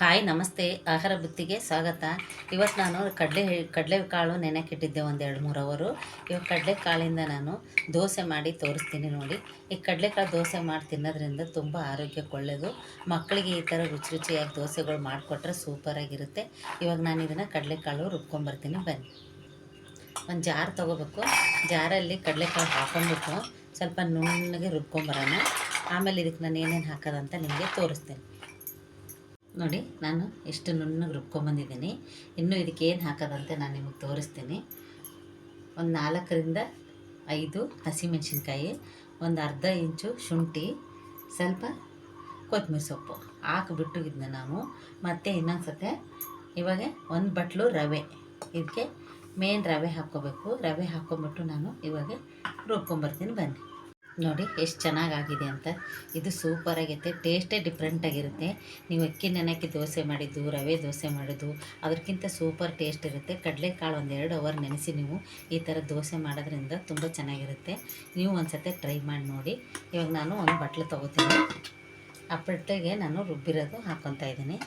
Hi, ನಮಸ್ತೆ. ಆಹಾರ ಬುತ್ತಿಗೆ ಸ್ವಾಗತ. ಇವತ್ತು ನಾನು ಕಡಲೆ ಕಡಲೆಕಾಳು ನೆನೆಕಿಟ್ಟಿದ್ದೆ ಒಂದು ಎರಡು ಮೂರು ಅವರು. ಇವಾಗ ಕಡಲೆಕಾಳಿಂದ ನಾನು ದೋಸೆ ಮಾಡಿ ತೋರಿಸ್ತೀನಿ ನೋಡಿ. ಈ ಕಡಲೆಕಾಳು ದೋಸೆ ಮಾಡಿ ತಿನ್ನೋದ್ರಿಂದ ತುಂಬ ಆರೋಗ್ಯಕ್ಕೆ ಒಳ್ಳೆಯದು ಮಕ್ಕಳಿಗೆ ಈ ಥರ ರುಚಿ ರುಚಿಯಾಗಿ ದೋಸೆಗಳು ಮಾಡಿಕೊಟ್ರೆ ಸೂಪರಾಗಿರುತ್ತೆ. ಇವಾಗ ನಾನು ಇದನ್ನು ಕಡಲೆಕಾಳು ರುಬ್ಕೊಂಬರ್ತೀನಿ. ಬನ್ನಿ. ಒಂದು ಜಾರ್ ತೊಗೋಬೇಕು. ಜಾರಲ್ಲಿ ಕಡಲೆಕಾಳು ಹಾಕೊಂಡ್ಬಿಟ್ಟು ಸ್ವಲ್ಪ ನುಣ್ಣಗೆ ರುಬ್ಕೊಂಬರೋಣ. ಆಮೇಲೆ ಇದಕ್ಕೆ ನಾನು ಏನೇನು ಹಾಕೋದಂತ ನಿಮಗೆ ತೋರಿಸ್ತೀನಿ. ನೋಡಿ, ನಾನು ಎಷ್ಟು ನುಣ್ಣಗೆ ರುಬ್ಕೊಂಬಂದಿದ್ದೀನಿ ಇನ್ನೂ ಇದಕ್ಕೆ ಏನು ಹಾಕೋದಂತೆ ನಾನು ನಿಮಗೆ ತೋರಿಸ್ತೀನಿ. ಒಂದು ನಾಲ್ಕರಿಂದ ಐದು ಹಸಿಮೆಣಸಿನ್ಕಾಯಿ, ಒಂದು ಅರ್ಧ ಇಂಚು ಶುಂಠಿ, ಸ್ವಲ್ಪ ಕೊತ್ತಂಬರಿ ಸೊಪ್ಪು. ಹಾಕಿಬಿಟ್ಟು ಇದನ್ನ ನಾವು. ಮತ್ತೆ ಇನ್ನೊಂದು ಇವಾಗ ಒಂದು ಬಟ್ಲು ರವೆ. ಇದಕ್ಕೆ ಮೇನ್ ರವೆ ಹಾಕ್ಕೋಬೇಕು. ರವೆ ಹಾಕ್ಕೊಂಬಿಟ್ಟು ನಾನು ಇವಾಗ ರುಬ್ಕೊಂಬರ್ತೀನಿ ಬನ್ನಿ. ನೋಡಿ ಎಷ್ಟು ಚೆನ್ನಾಗಾಗಿದೆ ಅಂತ. ಇದು ಸೂಪರಾಗೈತೆ ಟೇಸ್ಟೇ ಡಿಫ್ರೆಂಟಾಗಿರುತ್ತೆ ನೀವು ಅಕ್ಕಿ ನೆನಕ್ಕೆ ದೋಸೆ ಮಾಡಿದ್ದು, ರವೆ ದೋಸೆ ಮಾಡಿದ್ದು, ಅದಕ್ಕಿಂತ ಸೂಪರ್ ಟೇಸ್ಟ್ ಇರುತ್ತೆ. ಕಡಲೆಕಾಳು ಎರಡು ಅವರ್ ನೆನೆಸಿ ನೀವು ಈ ಥರ ದೋಸೆ ಮಾಡೋದ್ರಿಂದ ತುಂಬ ಚೆನ್ನಾಗಿರುತ್ತೆ. ನೀವು ಒಂದು ಸತಿ ಟ್ರೈ ಮಾಡಿ ನೋಡಿ. ಇವಾಗ ನಾನು ಒಂದು ಬಟ್ಲು ತೊಗೋತೀನಿ. ಆ ನಾನು ರುಬ್ಬಿರೋದು ಹಾಕ್ಕೊತಾ ಇದ್ದೀನಿ.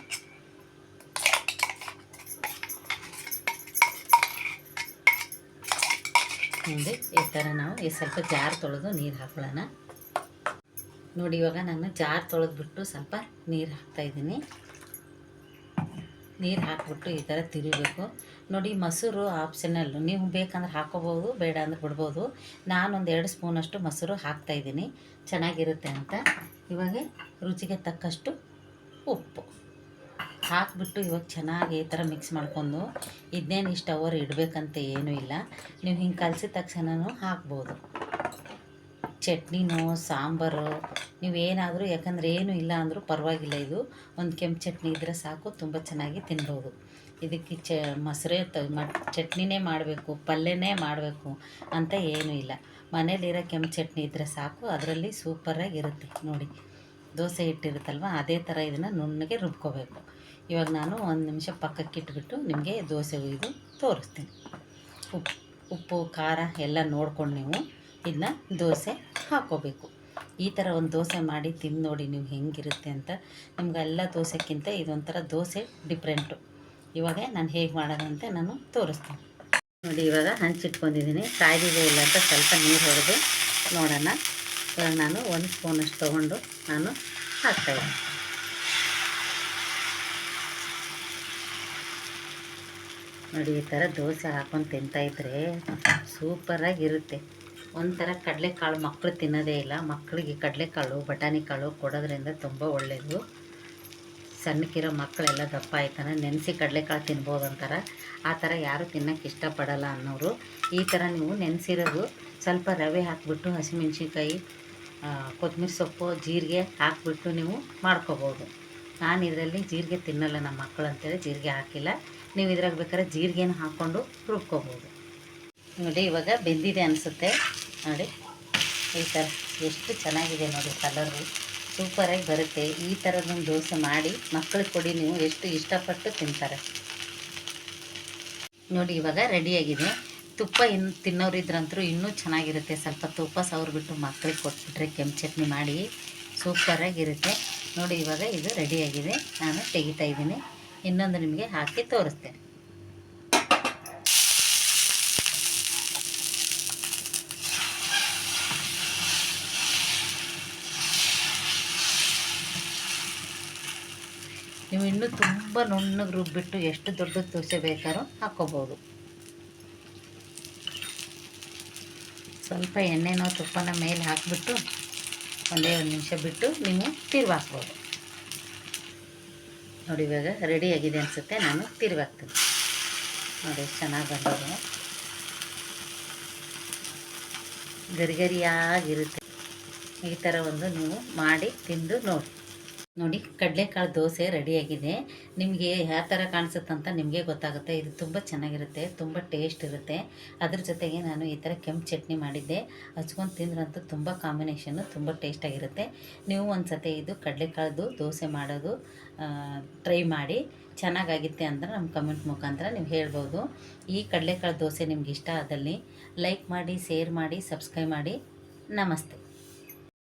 ನೋಡಿ ಈ ಥರ ನಾವು ಈ ಸ್ವಲ್ಪ ಜಾರ್ ತೊಳೆದು ನೀರು ಹಾಕೊಳ್ಳೋಣ ನೋಡಿ, ಇವಾಗ ನಾನು ಜಾರ್ ತೊಳೆದ್ಬಿಟ್ಟು ಸ್ವಲ್ಪ ನೀರು ಹಾಕ್ತಾಯಿದ್ದೀನಿ ನೀರು ಹಾಕ್ಬಿಟ್ಟು ಈ ಥರ ತಿರುಗಬೇಕು. ನೋಡಿ, ಮೊಸರು ಆಪ್ಷನಲ್ಲು ನೀವು ಬೇಕಂದ್ರೆ ಹಾಕೋಬೋದು ಬೇಡ ಅಂದ್ರೆ ಬಿಡ್ಬೋದು. ನಾನೊಂದು ಎರಡು ಸ್ಪೂನಷ್ಟು ಮೊಸರು ಹಾಕ್ತಾಯಿದ್ದೀನಿ ಚೆನ್ನಾಗಿರುತ್ತೆ ಅಂತ. ಇವಾಗ ರುಚಿಗೆ ತಕ್ಕಷ್ಟು ಉಪ್ಪು. ಹಾಕಿಬಿಟ್ಟು ಇವಾಗ ಚೆನ್ನಾಗಿ ಈ ಥರ ಮಿಕ್ಸ್ ಮಾಡ್ಕೊಂಡು ಇದನ್ನೇನು ಇಷ್ಟು ಅವರ್ ಇಡಬೇಕಂತ ಏನೂ ಇಲ್ಲ. ನೀವು ಹಿಂಗೆ ಕಲಸಿದ ತಕ್ಷಣನೂ ಹಾಕ್ಬೋದು. ಚಟ್ನಿನೋ ಸಾಂಬಾರು ನೀವೇನಾದರೂ ಯಾಕಂದರೆ ಏನೂ ಇಲ್ಲ ಅಂದರೂ ಪರವಾಗಿಲ್ಲ ಇದು. ಒಂದು ಕೆಂಪು ಚಟ್ನಿ ಇದ್ದರೆ ಸಾಕು, ತುಂಬ ಚೆನ್ನಾಗಿ ತಿನ್ಬೋದು. ಇದಕ್ಕೆ ಚ, ಮೊಸರೇ ತ ಚಟ್ನಿನೇ ಮಾಡಬೇಕು, ಪಲ್ಯನೇ ಮಾಡಬೇಕು ಅಂತ ಏನೂ ಇಲ್ಲ. ಮನೇಲಿರೋ ಕೆಂಪು ಚಟ್ನಿ ಇದ್ದರೆ ಸಾಕು, ಅದರಲ್ಲಿ ಸೂಪರಾಗಿರುತ್ತೆ ನೋಡಿ. ದೋಸೆ ಹಿಟ್ಟಿರುತ್ತಲ್ವ, ಅದೇ ಥರ ಇದನ್ನು ನುಣ್ಣಗೆ ರುಬ್ಕೋಬೇಕು. ಇವಾಗ ನಾನು ಒಂದು ನಿಮಿಷ ಪಕ್ಕಕ್ಕೆ ಇಟ್ಬಿಟ್ಟು ನಿಮಗೆ ದೋಸೆ ಹುಯ್ದು ತೋರಿಸ್ತೀನಿ. ಉಪ್ಪು ಉಪ್ಪು, ಖಾರ ಎಲ್ಲ ನೋಡ್ಕೊಂಡು ನೀವು ಇದನ್ನ ದೋಸೆ ಹಾಕೋಬೇಕು. ಈ ಥರ ಒಂದು ದೋಸೆ ಮಾಡಿ ತಿಂದು ನೋಡಿ ನೀವು ಹೆಂಗಿರುತ್ತೆ ಅಂತ. ನಿಮ್ಗೆಲ್ಲ ದೋಸೆಕ್ಕಿಂತ ಇದೊಂಥರ ದೋಸೆ ಡಿಫ್ರೆಂಟು. ಇವಾಗ ನಾನು ಹೇಗೆ ಮಾಡೋದಂತೆ ನಾನು ತೋರಿಸ್ತೀನಿ. ನೋಡಿ, ಇವಾಗ ಹಂಚಿಟ್ಕೊಂಡಿದ್ದೀನಿ. ಕಾಯ್ದಿದೆ ಇಲ್ಲ ಅಂತ ಸ್ವಲ್ಪ ನೀರು ಹೊಡೆದು ನೋಡೋಣ. ಇವಾಗ ನಾನು ಒಂದು ಸ್ಪೂನಷ್ಟು ತೊಗೊಂಡು ನಾನು ಹಾಕ್ತಾಯಿದ್ದೀನಿ ನೋಡಿ, ಈ ಥರ ದೋಸೆ ಹಾಕೊಂಡು ತಿಂತಾಯಿದ್ರೆ ಸೂಪರಾಗಿರುತ್ತೆ ಒಂಥರ ಕಡಲೆಕಾಳು ಮಕ್ಕಳು ತಿನ್ನೋದೇ ಇಲ್ಲ. ಮಕ್ಕಳಿಗೆ ಕಡಲೆಕಾಳು ಬಟಾಣಿ ಕಾಳು ಕೊಡೋದ್ರಿಂದ ತುಂಬ ಒಳ್ಳೆಯದು ಸಣ್ಣಕ್ಕಿರೋ ಮಕ್ಕಳೆಲ್ಲ ದಪ್ಪ ಆಯ್ತಾನೆ. ನೆನೆಸಿ ಕಡಲೆಕಾಳು ತಿನ್ಬೋದು ಅಂತಾರೆ ಆ ಥರ ಯಾರು ತಿನ್ನೋಕ್ಕೆ ಇಷ್ಟಪಡಲ್ಲ ಅನ್ನೋರು. ಈ ಥರ ನೀವು ನೆನೆಸಿರೋದು ಸ್ವಲ್ಪ ರವೆ ಹಾಕಿಬಿಟ್ಟು, ಹಸಿಮೆಣ್ಸಿನ್ಕಾಯಿ ಕೊತ್ತಂಬರಿ ಸೊಪ್ಪು, ಜೀರಿಗೆ ಹಾಕಿಬಿಟ್ಟು ನೀವು ಮಾಡ್ಕೋಬೋದು. ನಾನು ಇದರಲ್ಲಿ ಜೀರಿಗೆ ತಿನ್ನಲ್ಲ, ನಮ್ಮ ಮಕ್ಕಳು ಅಂತೇಳಿ ಜೀರಿಗೆ ಹಾಕಿಲ್ಲ. ನೀವು ಇದ್ರಾಗ ಬೇಕಾದ್ರೆ ಜೀರಿಗೆನ ಹಾಕ್ಕೊಂಡು ರುಬ್ಕೋಬೋದು. ನೋಡಿ, ಇವಾಗ ಬೆಂದಿದೆ ಅನಿಸುತ್ತೆ. ನೋಡಿ, ಈ ಥರ ಎಷ್ಟು ಚೆನ್ನಾಗಿದೆ ನೋಡಿ ಕಲರು ಸೂಪರಾಗಿ ಬರುತ್ತೆ. ಈ ಥರದೊಂದು ದೋಸೆ ಮಾಡಿ ಮಕ್ಕಳಿಗೆ ಕೊಡಿ ನೀವು, ಎಷ್ಟು ಇಷ್ಟಪಟ್ಟು ತಿಂತಾರೆ. ನೋಡಿ, ಇವಾಗ ರೆಡಿಯಾಗಿದೆ ತುಪ್ಪ ಇನ್ನು ತಿನ್ನೋರಿದ್ರಂತೂ ಇನ್ನೂ ಚೆನ್ನಾಗಿರುತ್ತೆ. ಸ್ವಲ್ಪ ತುಪ್ಪ ಸವರ್ಬಿಟ್ಟು ಮಕ್ಕಳಿಗೆ ಕೊಟ್ಬಿಟ್ರೆ ಕೆಂಪು ಚಟ್ನಿ ಮಾಡಿ ಸೂಪರಾಗಿರುತ್ತೆ ನೋಡಿ, ಇವಾಗ ಇದು ರೆಡಿಯಾಗಿದೆ ನಾನು ತೆಗಿತಾ ಇದ್ದೀನಿ. ಇನ್ನೊಂದು ನಿಮಗೆ ಹಾಕಿ ತೋರಿಸ್ತೇನೆ. ನೀವು ಇನ್ನೂ ತುಂಬ ನುಣ್ಣಗೆ ರುಬ್ಬಿಟ್ಟು ಎಷ್ಟು ದೊಡ್ಡ ದೋಸೆ ಬೇಕಾದ್ರೂ ಹಾಕ್ಕೋಬೋದು. ಸ್ವಲ್ಪ ಎಣ್ಣೆನೋ ತುಪ್ಪನ ಮೇಲೆ ಹಾಕಿಬಿಟ್ಟು ಒಂದೇ ಒಂದು ನಿಮಿಷ ಬಿಟ್ಟು ನೀವು ತಿರುವು ಹಾಕ್ಬೋದು ನೋಡಿ, ಇವಾಗ ರೆಡಿಯಾಗಿದೆ ಅನಿಸುತ್ತೆ. ನಾನು ತಿರುವು ಹಾಕ್ತೀನಿ ನೋಡಿ, ಚೆನ್ನಾಗಿ ಬಂದಿದೆ. ಗರಿಗರಿಯಾಗಿರುತ್ತೆ. ಈ ಥರ ಒಂದು ನೀವು ಮಾಡಿ ತಿಂದು ನೋಡಿ. ನೋಡಿ, ಕಡಲೆಕಾಳು ದೋಸೆ ರೆಡಿಯಾಗಿದೆ. ನಿಮಗೆ ಯಾವ ಥರ ಕಾಣಿಸುತ್ತಂತ ನಿಮಗೆ ಗೊತ್ತಾಗುತ್ತೆ. ಇದು ತುಂಬ ಚೆನ್ನಾಗಿರುತ್ತೆ, ತುಂಬ ಟೇಸ್ಟ್ ಇರುತ್ತೆ. ಅದ್ರ ಜೊತೆಗೆ ನಾನು ಈ ಥರ ಕೆಂಪು ಚಟ್ನಿ ಮಾಡಿದ್ದೆ. ಹಚ್ಕೊಂಡು ತಿಂದ್ರಂತೂ ತುಂಬ ಕಾಂಬಿನೇಷನ್ನು ತುಂಬ ಟೇಸ್ಟಾಗಿರುತ್ತೆ ನೀವು ಒಂದು ಸತಿ ಇದು ಕಡಲೆಕಾಳ್ದು ದೋಸೆ ಮಾಡೋದು ಟ್ರೈ ಮಾಡಿ, ಚೆನ್ನಾಗಾಗಿತ್ತೆ ಅಂದ್ರೆ ನಮ್ಮ ಕಮೆಂಟ್ ಮುಖಾಂತರ ನೀವು ಹೇಳ್ಬೋದು. ಈ ಕಡಲೆಕಾಳು ದೋಸೆ ನಿಮ್ಗೆ ಇಷ್ಟ ಆದಲ್ಲಿ ಲೈಕ್ ಮಾಡಿ ಶೇರ್ ಮಾಡಿ ಸಬ್ಸ್ಕ್ರೈಬ್ ಮಾಡಿ. ನಮಸ್ತೆ.